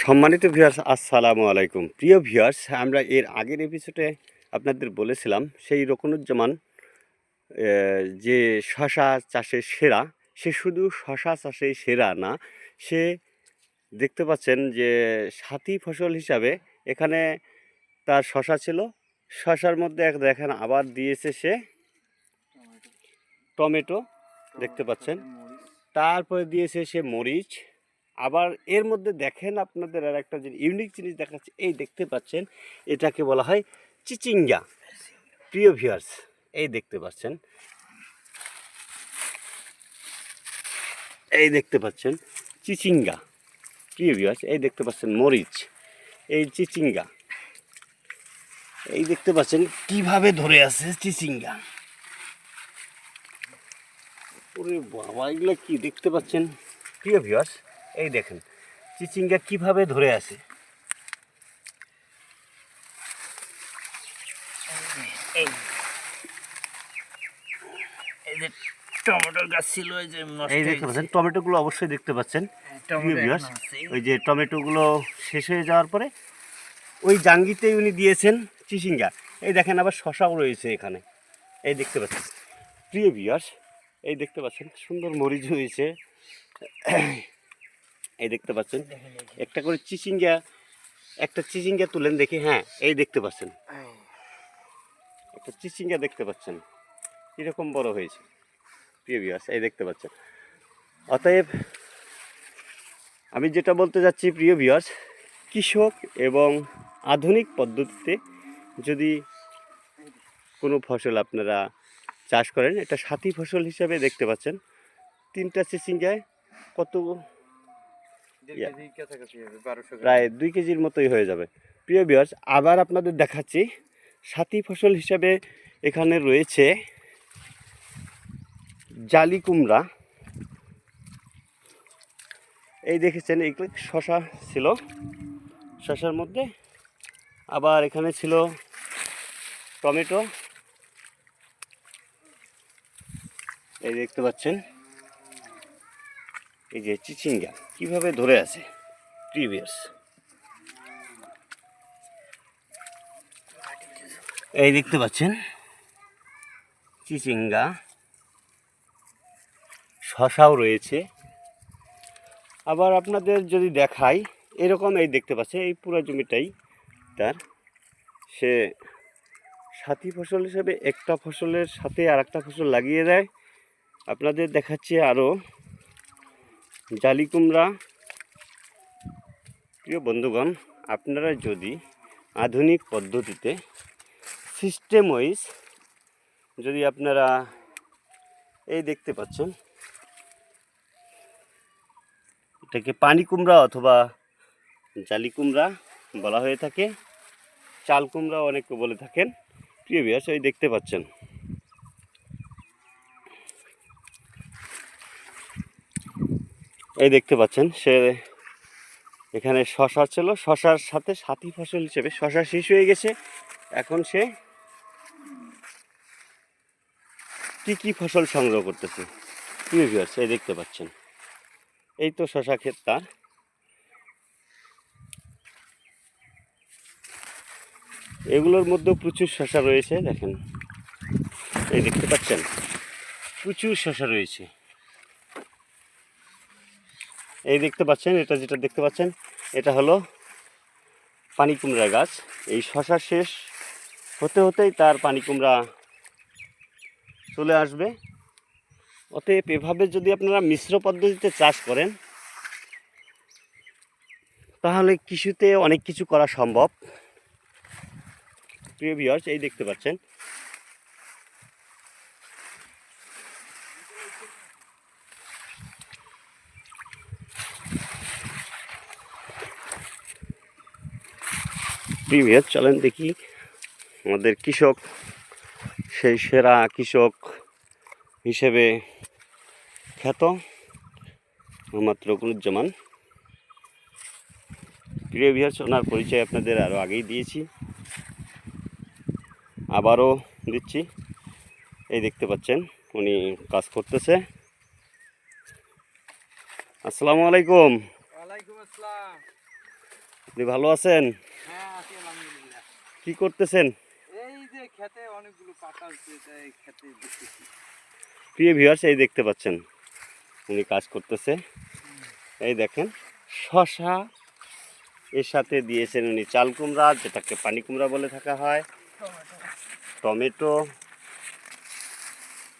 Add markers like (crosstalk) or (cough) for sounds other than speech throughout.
সম্মানিত ভিউয়ার্স আসসালামু আলাইকুম। প্রিয় ভিউয়ার্স আমরা এর আগের এপিসোডে আপনাদের বলেছিলাম সেই রকনুজ্জামান যে শশা চাষে সেরা সে শুধু শশা চাষে সেরা না সে দেখতে পাচ্ছেন যে সাথী ফসল হিসাবে এখানে তার শশা ছিল। শশার মধ্যে এক দেখেন আবার দিয়েছে সে টমেটো দেখতে পাচ্ছেন। তারপরে দিয়েছে সে মরিচ। আবার এর মধ্যে দেখেন আপনাদের আর একটা যে ইউনিক জিনিস দেখাচ্ছে, এই দেখতে পাচ্ছেন, এটাকে বলা হয় চিচিঙ্গা। প্রিয় ভিউয়ার্স এই দেখতে পাচ্ছেন। এই দেখতে পাচ্ছেন চিচিঙ্গা। প্রিয় ভিউয়ার্স এই দেখতে পাচ্ছেন মরিচ। এই চিচিঙ্গা। এই দেখতে পাচ্ছেন কীভাবে ধরে আছে চিচিঙ্গা। ওরে বাবা, এগুলো কি দেখতে পাচ্ছেন? প্রিয় ভিউয়ার্স এই দেখেন চিচিঙ্গা কীভাবে ধরে আছে? এই এই যে টমেটোর গাছ ছিল ওই যে এই দেখতে পাচ্ছেন টমেটোগুলো অবশ্যই দেখতে পাচ্ছেন আছে। ওই যে টমেটোগুলো শেষ হয়ে যাওয়ার পরে ওই জাঙ্গিতেই উনি দিয়েছেন চিচিঙ্গা। এই দেখেন আবার শশাও রয়েছে এখানে। এই দেখতে পাচ্ছেন প্রিয় ভিউয়ার্স এই দেখতে পাচ্ছেন সুন্দর মরিচ হয়েছে। এই দেখতে পাচ্ছেন। একটা করে চিচিঙ্গা, একটা চিচিঙ্গা তুলেন দেখি হ্যাঁ এই দেখতে পাচ্ছেন। একটা চিচিঙ্গা দেখতে পাচ্ছেন এরকম বড় হয়েছে। প্রিয় ভিউয়ার্স এই দেখতে পাচ্ছেন। অতএব, আমি যেটা বলতে যাচ্ছি, প্রিয় ভিউয়ার্স কৃষক এবং আধুনিক পদ্ধতিতে যদি কোনো ফসল আপনারা চাষ করেন, এটা সাথী ফসল হিসাবে দেখতে পাচ্ছেন। তিনটা চিচিঙ্গায় কত প্রায় দুই কেজির মতোই হয়ে যাবে। প্রিয় বিয়ার্স আবার আপনাদের দেখাচ্ছি। সাথী ফসল হিসাবে এখানে রয়েছে জালি কুমড়া। এই দেখেছেন এইগুলো শশা ছিল। শশার মধ্যে আবার এখানে ছিল টমেটো। এই দেখতে পাচ্ছেন। এই যে চিচিঙ্গা, কীভাবে ধরে আছে? প্রিভিয়াস এই দেখতে পাচ্ছেন? চিচিঙ্গা, শশাও রয়েছে। আবার আপনাদের যদি দেখাই, এরকম এই দেখতে পাচ্ছেন এই পুরো জমিটাই তার। সে সাথী ফসল হিসেবে একটা ফসলের সাথে আর একটা ফসল লাগিয়ে দেয়। আপনাদের দেখাচ্ছি আরও জালি কুমড়া প্রিয় বন্ধুগণ, আপনারা যদি আধুনিক পদ্ধতিতে সিস্টেম ওয়াইজ যদি আপনারা এই দেখতে পাচ্ছেন, এটাকে পানি কুমড়া অথবা জালি কুমড়া বলা হয়ে থাকে চাল কুমড়া অনেকে বলে থাকেন। প্রিয় বিয়াস এই দেখতে পাচ্ছেন। এই দেখতে পাচ্ছেন, সে এখানে শশা ছিল। শশার সাথে সাথী ফসল হিসেবে শশা শেষ হয়ে গেছে। এখন সে কি কি ফসল সংগ্রহ করতেছে? এই দেখতে পাচ্ছেন। এই তো শশা ক্ষেত তার এগুলোর মধ্যেও প্রচুর শশা রয়েছে, দেখেন। এই দেখতে পাচ্ছেন, প্রচুর শশা রয়েছে। এই দেখতে পাচ্ছেন, এটা যেটা দেখতে পাচ্ছেন, এটা হলো পানি কুমড়া গাছ। এই শশা শেষ হতে হতেই তার পানি কুমড়া চলে আসবে। অতএব এভাবে যদি আপনারা মিশ্র পদ্ধতিতে চাষ করেন, তাহলে কৃষিতে অনেক কিছু করা সম্ভব। প্রিয় ভিউয়ার্স এই দেখতে পাচ্ছেন প্রিভিয়াস চলেন দেখি। আমাদের কৃষক, সেই সেরা কৃষক হিসেবে খ্যাত মোহাম্মদ রকুনুজ্জামান। প্রিয় ভিয়ার্স ওনার পরিচয় আপনাদের আরও আগেই দিয়েছি। আবারও দিচ্ছি। এই দেখতে পাচ্ছেন, উনি কাজ করতেছে। আসসালামু আলাইকুম। ওয়ালাইকুম আসসালাম। আপনি ভালো আছেন? হ্যাঁ কি করতেছেন? এই যে খেতে অনেকগুলো পাতা খেতে প্রিয় ভিউয়ার্স এই দেখতে পাচ্ছেন উনি কাজ করতেছে। এই দেখেন শশা এর সাথে দিয়েছেন উনি চাল কুমড়া যেটাকে পানি কুমড়া বলে থাকা হয়। টমেটো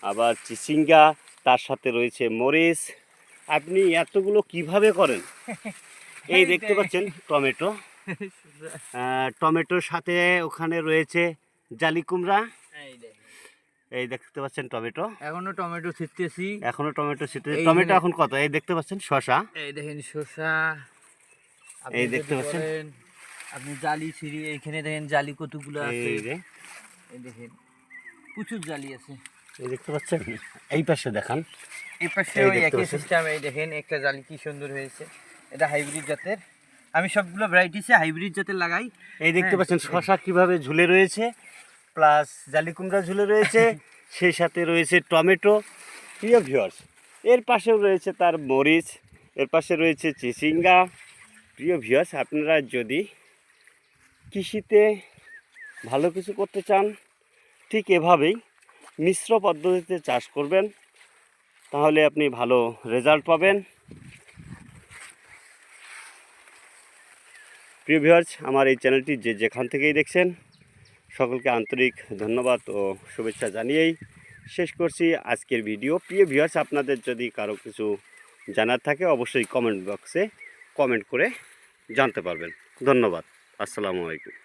আবার চিচিঙ্গা তার সাথে রয়েছে মরিচ। আপনি এতগুলো কীভাবে করেন? (laughs) এই দেখতে পাচ্ছেন টমেটো। টমেটোর সাথে ওখানে রয়েছে জালি কুমড়া। এই দেখতে পাচ্ছেন টমেটো। এখনও টমেটো ছিটতেছি। এখনও টমেটো এইখানে- টমেটো এখন কত? এই দেখতে পাচ্ছেন শশা এই দেখেন শসা। এই দেখতে পাচ্ছেন? আপনি জালি ছিঁড়ি এইখানে দেখেন জালি কতগুলো আছে। এই দেখেন প্রচুর জালি আছে। এই দেখতে পাচ্ছেন? এই পাশে দেখান। এই পাশে ওই একই সিস্টেম এই দেখেন একটা জালি কি সুন্দর হয়েছে। এটা হাইব্রিড জাতের। আমি সবগুলো ভ্যারাইটিসে হাইব্রিড জাতের লাগাই। এই দেখতে হ্যাঁ, পাচ্ছেন শশা কীভাবে ঝুলে রয়েছে প্লাস জালি কুমড়া ঝুলে রয়েছে (laughs) সেই সাথে রয়েছে টমেটো। প্রিয় ভিউয়ার্স এর পাশেও রয়েছে তার মরিচ এর পাশে রয়েছে চিচিঙ্গা। প্রিয় ভিউয়ার্স আপনারা যদি কৃষিতে ভালো কিছু করতে চান ঠিক এভাবেই মিশ্র পদ্ধতিতে চাষ করবেন তাহলে আপনি ভালো রেজাল্ট পাবেন। প্রিয় ভিউয়ার্স আমার এই চ্যানেলটি যে যেখান থেকেই দেখছেন, সকলকে আন্তরিক ধন্যবাদ ও শুভেচ্ছা জানিয়েই শেষ করছি আজকের ভিডিও প্রিয় ভিউয়ার্স আপনাদের যদি কারও কিছু জানার থাকে, অবশ্যই কমেন্ট বক্সে কমেন্ট করে জানতে পারবেন। ধন্যবাদ। আসসালামু আলাইকুম।